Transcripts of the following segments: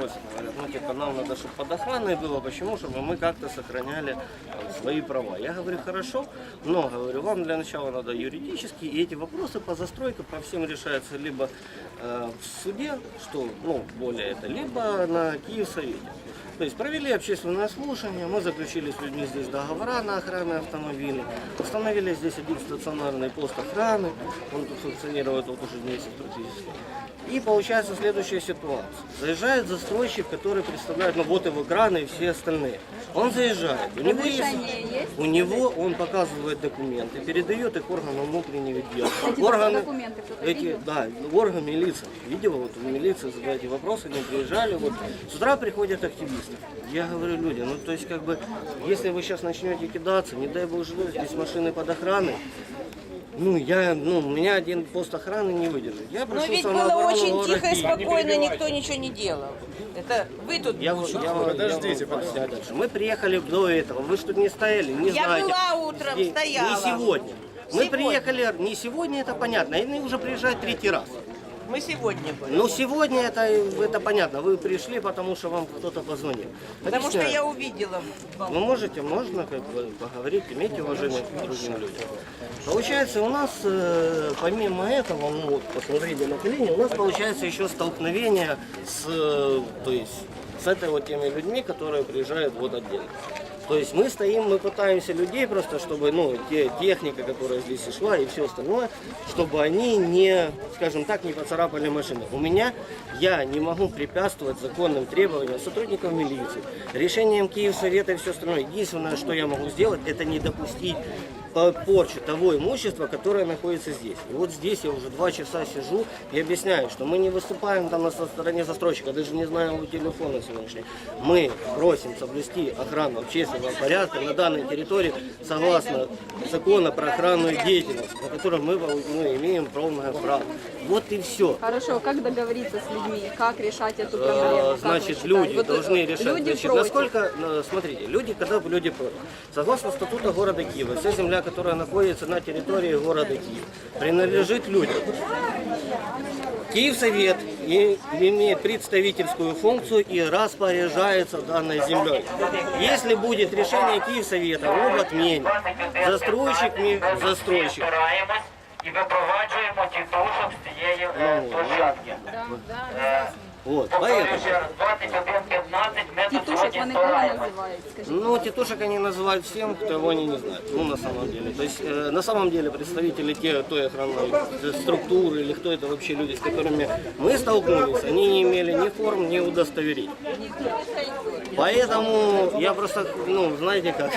Вот. Типа нам надо, чтобы под охраной было, почему? Чтобы мы как-то сохраняли там, свои права. Я говорю, хорошо, но говорю, вам для начала надо юридически, и эти вопросы по застройке по всем решаются либо э, в суде, что ну более это, либо на Киевсовете. То есть провели общественное слушание, мы заключили с людьми здесь договора на охрану автомобилей, установили здесь один стационарный пост охраны, он тут функционирует вот уже месяц практически. И получается следующая ситуация. Заезжает застройщик, который представляет, ну вот его экраны и все остальные. Он заезжает, у него есть, у него он показывает документы, передает их органам внутреннего дела. Эти Органы, документы кто-то эти, да, органы милиции. Видела, вот в милиции задают эти вопросы, они приезжали. Вот с утра приходят активисты. Я говорю, люди, ну то есть как бы, если вы сейчас начнете кидаться, не дай бог ждать, здесь машины под охраной, ну, я, ну, у меня один пост охраны не выдержит. Я Но Ну, ведь было очень тихо и спокойно, никто ничего не делал. Это вы тут... Я, вот- я, вам- Подождите, я вам подождите. объясняю дальше. Мы приехали до этого, вы что не стояли, не Я знаете. была утром, Здесь- стояла. Не сегодня. Мы Сегодня. приехали, не сегодня, это понятно, они уже приезжают третий раз. Мы сегодня были. Ну, сегодня это, это понятно, вы пришли, потому что вам кто-то позвонил. Потому что Объясняю. я увидела. Вы можете, можно как бы поговорить, имейте уважение к другим людям. Получается, у нас, э, помимо этого, ну вот, посмотрите на колени, у нас получается еще столкновение с, э, то есть, с этой вот теми людьми, которые приезжают вот отдельно. То есть мы стоим, мы пытаемся людей просто, чтобы, ну, те, техника, которая здесь и шла, и все остальное, чтобы они не, скажем так, не поцарапали машины. У меня, я не могу препятствовать законным требованиям сотрудников милиции, решениям Киевсовета и все остальное. Единственное, что я могу сделать, это не допустить по- порчу того имущества, которое находится здесь. И вот здесь я уже два часа сижу и объясняю, что мы не выступаем там на стороне застройщика, даже не знаем его телефона сегодняшний. Мы просим соблюсти охрану общественного порядка на данной территории согласно закона про охранную деятельность, на которую мы ну, имеем полное право. Вот и все. Хорошо, как договориться с людьми, как решать эту Э, проблему? Значит, люди Вот, э, должны решать. Люди Значит, против. насколько, э, смотрите, люди, когда люди против. Согласно статуту города Киева, вся земля, которая находится на территории города Киева, принадлежит людям. Киевсовет имеет представительскую функцию и распоряжается данной землей. Если будет решение Киевсовета об отмене, застройщик, застройщик і випроваджуємо тітушок з цієї е, площадки. Вот, Повторюю поэтому. ще раз, 21.15 ми тут Тітушок сьогодні вони кого збираємось. називають? Скажіть. Ну, тетушек они называют всем, кто его они не знает. Ну, на самом деле. То есть, э, на самом деле, представители те, той охранной структуры или кто это вообще люди, с которыми мы столкнулись, они не имели ни форм, ни удостоверений. Поэтому я просто, ну, знаете как,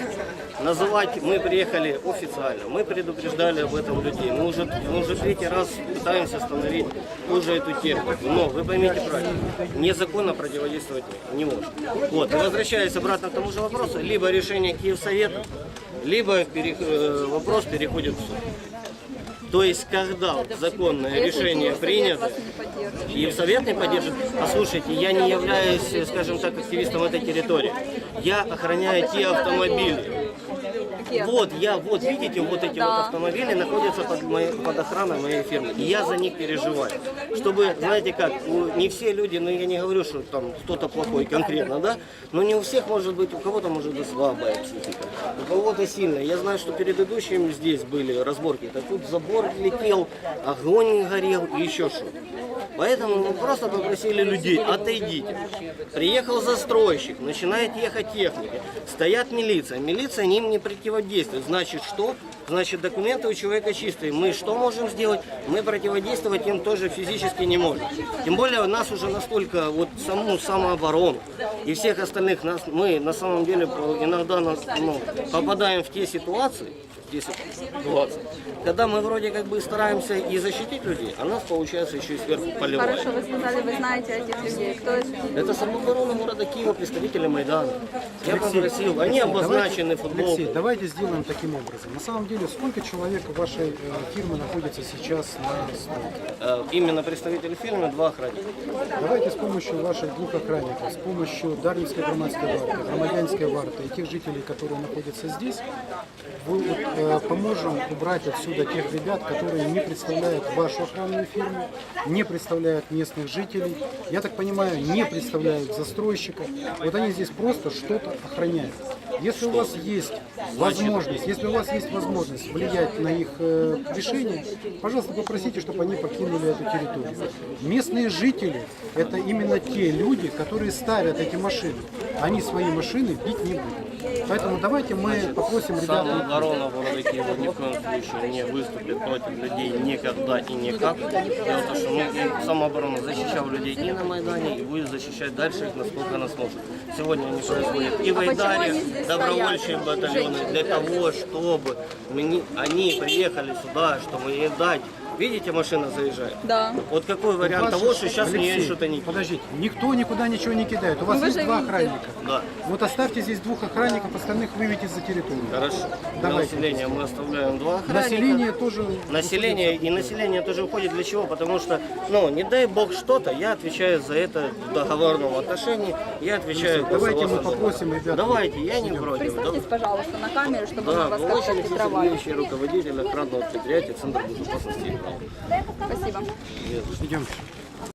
называть, мы приехали официально, мы предупреждали об этом людей. Мы уже, мы уже третий раз пытаемся остановить уже эту технику. Но вы поймите правильно, незаконно противодействовать не может. Вот, и возвращаясь обратно к тому же вопросу, либо решение Киевсовета, либо пере- э, вопрос переходит в суд. То есть, когда законное решение принято, и в совет не поддержит. Послушайте, я не являюсь, скажем так, активистом этой территории. Я охраняю те автомобили. Какие? Вот, я, вот видите, вот эти вот автомобили находятся под, моей, под охраной моей фирмы. И я за них переживаю. Чтобы, знаете как, не все люди, ну я не говорю, что там кто-то плохой конкретно, да, но не у всех может быть, у кого-то может быть слабая психика, у кого-то сильная. Я знаю, что предыдущим здесь были разборки, так тут забор летел, огонь горел и еще что-то. Поэтому мы просто попросили людей, отойдите. Приехал застройщик, начинает ехать техника. Стоят милиция. Милиция им не противодействует. Значит, что? Значит, документы у человека чистые. Мы что можем сделать? Мы противодействовать им тоже физически не можем. Тем более у нас уже настолько вот саму самооборону и всех остальных нас мы на самом деле иногда нас, ну, попадаем в те ситуации, в те ситуации, когда мы вроде как бы стараемся и защитить людей, а нас получается еще и сверху поливают. Хорошо, вы сказали, вы знаете этих людей. Кто люди? Это самооборона города Киева, представители Майдана. Я попросил, они обозначены Алексей, футболкой. давайте сделаем таким образом. На самом деле деле, сколько человек вашей э, фирмы находится сейчас на стройке? Э, Именно представитель фирмы два охранника. Давайте с помощью ваших двух охранников, с помощью Дарницкой громадской варты, громадянской варты и тех жителей, которые находятся здесь, вот, э, поможем убрать отсюда тех ребят, которые не представляют вашу охранную фирму, не представляют местных жителей, я так понимаю, не представляют застройщика. Вот они здесь просто что-то охраняют. Если у вас есть возможность, если у вас есть возможность влиять на их э, решение, пожалуйста, попросите, чтобы они покинули эту территорию. Местные жители – это именно те люди, которые ставят эти машины. Они свои машины бить не будут. Поэтому давайте мы попросим ребят... Самооборона города Киева ни в коем случае не выступит против людей никогда и никак. Дело в том, что мы самооборона защищал людей и на Майдане, и будет защищать дальше их, насколько она сможет. Сегодня они происходят и в Айдаре, добровольчие стоят? батальоны, для того, чтобы они приехали сюда, чтобы им дать. Видите, машина заезжает? Да. Вот какой вариант того, что сейчас Алексей, что-то не Подождите, никто никуда ничего не кидает. У вас Ну, вы есть же два видите. охранника. Да. Вот оставьте здесь двух охранников, остальных выведите за территорию. Хорошо. Для Давайте. населения мы оставляем два охранника. Население тоже... Население и население тоже уходит для чего? Потому что, ну, не дай бог что-то, я отвечаю за это в договорном отношении, я отвечаю. Давайте мы попросим ребят. Давайте, я не против. Представьтесь, пожалуйста, на камеру, чтобы Да, мы вас как-то Алексей руководитель охранного предприятия Центра безопасности. Спасибо. Идемте.